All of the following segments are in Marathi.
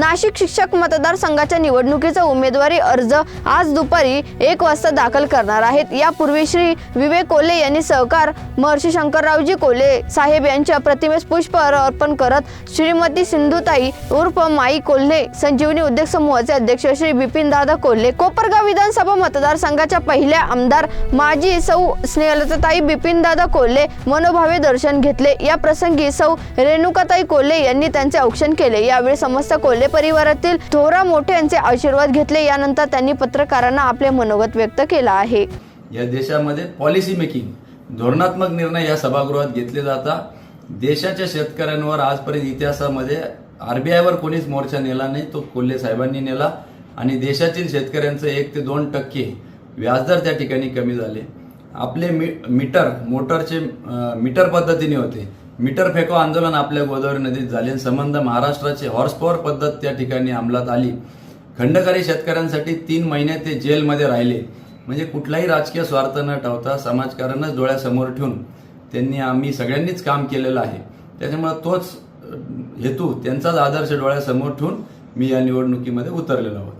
नाशिक शिक्षक मतदारसंघाच्या निवडणुकीचा उमेदवारी अर्ज आज दुपारी एक वाजता दाखल करणार आहेत. यापूर्वी श्री विवेक कोल्हे यांनी सहकार महर्षी शंकररावजी कोल्हे साहेब यांच्या प्रतिमेस पुष्प अर्पण करत श्रीमती सिंधुताई उर्फ माई कोल्हे संजीवनी उद्योग समूहाचे अध्यक्ष श्री बिपिन दादा कोल्हे कोपरगाव विधानसभा मतदारसंघाच्या पहिल्या आमदार माजी सौ स्नेहलताताई बिपिनदादा कोल्हे मनोभावे दर्शन घेतले. या प्रसंगी सौ रेणुकाताई कोल्हे यांनी त्यांचे औक्षण केले. यावेळी समस्त कोल्हे परिवारातील थोरा मोठे यांचे आशीर्वाद घेतले. यानंतर त्यांनी पत्रकारांना आपले मनोगत व्यक्त केला आहे. या देशामध्ये पॉलिसी मेकिंग धोरणात्मक निर्णय या सभागृहात घेतले जातात देशाच्या शेतकऱ्यांवर आजपर्यंत इतिहासामध्ये आरबीआयवर कोणीच मोर्चा नेला नाही तो कोल्हे साहेबांनी नेला. आणि देशातील शेतकऱ्यांचं एक ते दोन टक्के व्याजदर त्या ठिकाणी कमी झाले. आपले मी मीटर मोटरचे मीटर पद्धतीने होते. मीटर फेको आंदोलन आपल्या गोदावरी नदीत झाले. संबंध महाराष्ट्राचे हॉर्स पॉवर पद्धत त्या ठिकाणी अंमलात आली. खंडकारी शेतकऱ्यांसाठी तीन महिने ते जेलमध्ये राहिले. म्हणजे कुठलाही राजकीय स्वार्थ न ठेवता समाजकारणच डोळ्यासमोर ठेवून त्यांनी आम्ही सगळ्यांनीच काम केलेलं आहे. त्याच्यामुळे तोच हेतू त्यांचाच आदर्श डोळ्यासमोर ठेवून मी या निवडणुकीमध्ये उतरलेलो आहोत.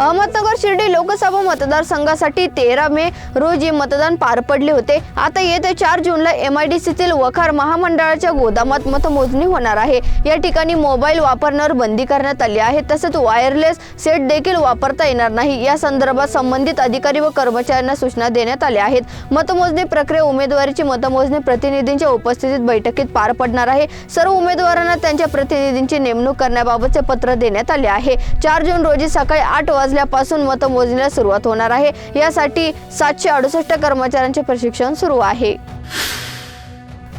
अहमदनगर शिर्डी लोकसभा मतदारसंघासाठी तेरा मे रोजी मतदान पार पडले होते. आता येत्या चार जूनला एम आय डी सीतील वखार महामंडळाच्या गोदामात मतमोजणी होणार आहे. या ठिकाणी मोबाईल वापरण्यावर बंदी करण्यात आली आहे. तसेच वायरलेस सेट देखील वापरता येणार नाही. या संदर्भात संबंधित अधिकारी व कर्मचाऱ्यांना सूचना देण्यात आल्या आहेत. मतमोजणी प्रक्रिया उमेदवारीची मतमोजणी प्रतिनिधींच्या उपस्थितीत बैठकीत पार पडणार आहे. सर्व उमेदवारांना त्यांच्या प्रतिनिधींची नेमणूक करण्याबाबतचे पत्र देण्यात आले आहे. चार जून रोजी सकाळी आठ वाजल्यापासून मतमोजणीला सुरुवात होणार आहे. यासाठी सातशे अडुसष्ट कर्मचाऱ्यांचे प्रशिक्षण सुरू आहे.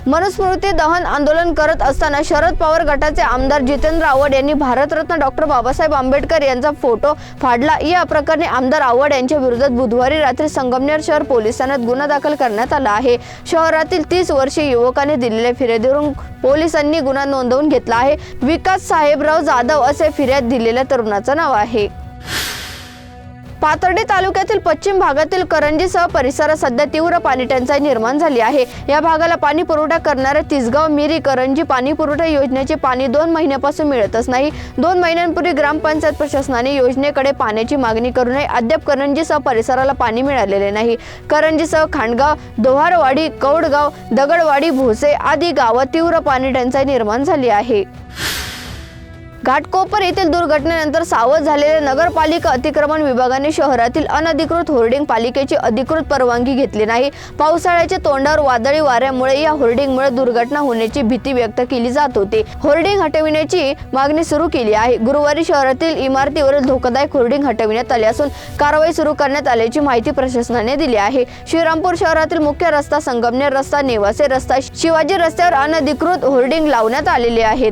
मनुस्मृती दहन आंदोलन करत असताना शरद पवार गटाचे आमदार जितेंद्र आव्हाड यांनी भारतरत्न डॉक्टर बाबासाहेब आंबेडकर यांचा फोटो फाडला. या प्रकरणी आमदार आव्हाड यांच्या विरोधात बुधवारी रात्री संगमनेर शहर पोलीस ठाण्यात गुन्हा दाखल करण्यात आला आहे. शहरातील तीस वर्षीय युवकाने दिलेल्या फिर्यादीवरून पोलिसांनी गुन्हा नोंदवून घेतला आहे. विकास साहेबराव जाधव असे फिर्याद दिलेल्या तरुणाचं नाव आहे. पाथर्डी तालुक्यातील पश्चिम भागातील करंजीसह परिसरात सध्या तीव्र पाणी टंचाई निर्माण झाली आहे. या भागाला पाणी पुरवठा करणाऱ्या तिसगाव मिरी करंजी पाणी पुरवठा योजनेचे पाणी दोन महिन्यापासून मिळतच नाही. दोन महिन्यांपूर्वी ग्रामपंचायत प्रशासनाने योजनेकडे पाण्याची मागणी करूनही अद्याप करंजीसह परिसराला पाणी मिळालेले नाही. करंजीसह खांडगाव दोहारवाडी कौडगाव दगडवाडी भोसे आदी गावात तीव्र पाणी टंचाई निर्माण झाली आहे. घाटकोपर येथील दुर्घटनेनंतर सावध झालेल्या नगरपालिका अतिक्रमण विभागाने शहरातील अनधिकृत होर्डिंग पालिकेची अधिकृत परवानगी घेतली नाही. पावसाळ्याच्या तोंडावर वादळी वाऱ्यामुळे या होर्डिंगमुळे दुर्घटना होण्याची भीती व्यक्त केली जात होती. होर्डिंग हटविण्याची मागणी सुरू केली आहे. गुरुवारी शहरातील इमारतीवरील धोकादायक होर्डिंग हटविण्यात आले असून कारवाई सुरू करण्यात आल्याची माहिती प्रशासनाने दिली आहे. श्रीरामपूर शहरातील मुख्य रस्ता संगमनेर रस्ता नेवासे रस्ता शिवाजी रस्त्यावर अनधिकृत होर्डिंग लावण्यात आलेले आहेत.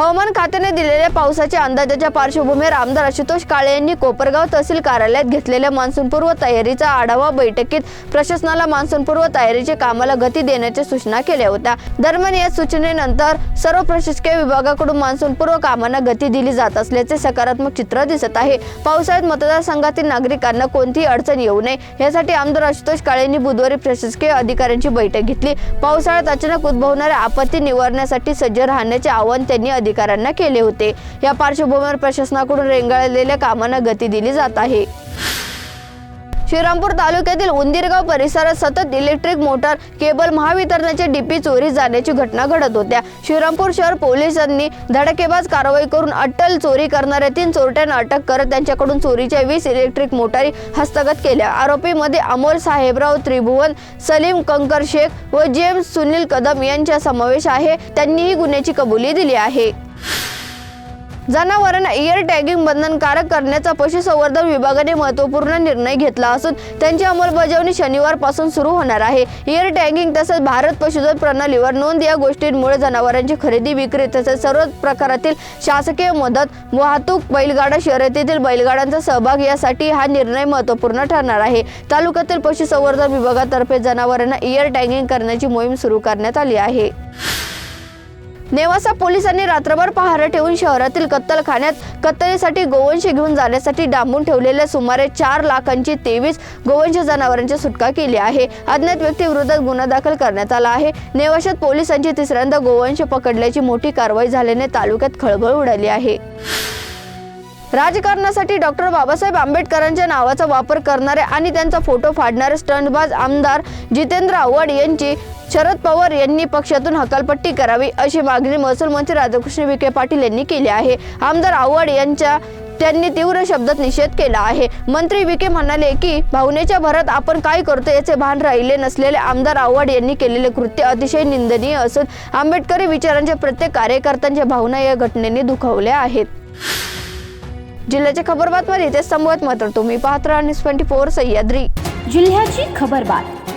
हवामान खात्याने दिलेल्या पावसाच्या अंदाजाच्या पार्श्वभूमीवर आमदार आशुतोष काळे यांनी कोपरगाव तहसील कार्यालयात घेतलेल्या मान्सूनपूर्व तयारीचा आढावा बैठकीत प्रशासनाला मान्सूनपूर्व तयारीच्या कामाला गती देण्याच्या सूचना केल्या होत्या. दरम्यान या सूचनेनंतर सर्व प्रशासकीय विभागाकडून मान्सूनपूर्व कामांना गती दिली जात असल्याचे सकारात्मक चित्र दिसत आहे. पावसाळ्यात मतदारसंघातील नागरिकांना कोणतीही अडचण येऊ नये. यासाठी आमदार आशुतोष काळे यांनी बुधवारी प्रशासकीय अधिकाऱ्यांची बैठक घेतली. पावसाळ्यात अचानक उद्भवणाऱ्या आपत्ती निवारण्यासाठी सज्ज राहण्याचे आवाहन त्यांनी अधिकाऱ्यांना केले होते. या पार्श्वभूमीवर प्रशासनाकडून रेंगाळलेल्या कामांना गती दिली जात आहे. श्रीरामपूर तालुक्यातील उंदीरगाव परिसरात सतत इलेक्ट्रिक मोटार केबल महावितरणाचे डीपी चोरी जाण्याची घटना घडत होत्या. श्रीरामपूर शहर पोलिसांनी धडकेबाज कारवाई करून अट्टल चोरी करणाऱ्या तीन चोरट्यांना अटक करत त्यांच्याकडून चोरीच्या वीस इलेक्ट्रिक मोटारी हस्तगत केल्या. आरोपीमध्ये अमोल साहेबराव त्रिभुवन सलीम कंकर शेख व जेम्स सुनील कदम यांचा समावेश आहे. त्यांनीही गुन्ह्याची कबुली दिली आहे. जनावरांना इयर टॅगिंग बंधनकारक करण्याचा पशुसंवर्धन विभागाने महत्त्वपूर्ण निर्णय घेतला असून त्यांची अंमलबजावणी शनिवारपासून सुरू होणार आहे. इयर टॅगिंग तसेच भारत पशुधन प्रणालीवर नोंद या गोष्टींमुळे जनावरांची खरेदी विक्री तसेच सर्व प्रकारातील शासकीय मदत वाहतूक बैलगाडा शर्यतीतील बैलगाड्यांचा सहभाग यासाठी हा निर्णय महत्त्वपूर्ण ठरणार आहे. तालुक्यातील पशुसंवर्धन विभागातर्फे जनावरांना इयर टॅगिंग करण्याची मोहीम सुरू करण्यात आली आहे. नेवासा पोलिसांनी रात्रभर पहारा ठेवून शहरातील कत्तलखान्यात कत्तलीसाठी गोवंश घेऊन जाण्यासाठी डांबून ठेवलेल्या सुमारे चार लाखांची तेवीस गोवंश जनावरांची सुटका केली आहे. अज्ञात व्यक्तीविरोधात गुन्हा दाखल करण्यात आला आहे. नेवाशात पोलिसांची तिसऱ्यांदा गोवंश पकडल्याची मोठी कारवाई झाल्याने तालुक्यात खळबळ उडाली आहे. राजकारणासाठी डॉक्टर बाबासाहेब आंबेडकरांच्या नावाचा वापर करणारे आणि त्यांचा फोटो फाडणारे स्टंटबाज आमदार जितेंद्र आव्हाड यांची शरद पवार यांनी पक्षातून हकालपट्टी करावी अशी मागणी महसूल मंत्री राधाकृष्ण विखे पाटील यांनी केली आहे. आमदार आव्हाड यांच्या त्यांनी तीव्र शब्दात निषेध केला आहे. मंत्री विखे म्हणाले की भावनेच्या भरात आपण काय करतो याचे भान राहिले नसलेले आमदार आव्हाड यांनी केलेले कृत्य अतिशय निंदनीय असून आंबेडकरी विचारांच्या प्रत्येक कार्यकर्त्यांच्या भावना या घटनेने दुखावल्या आहेत. जिल्ह्याच्या खबर बातमध्ये इथे संभवत मात्र तुम्ही पाहत राहा न्यूज ट्वेंटी फोर सह्याद्री. जिल्ह्याची खबरबात.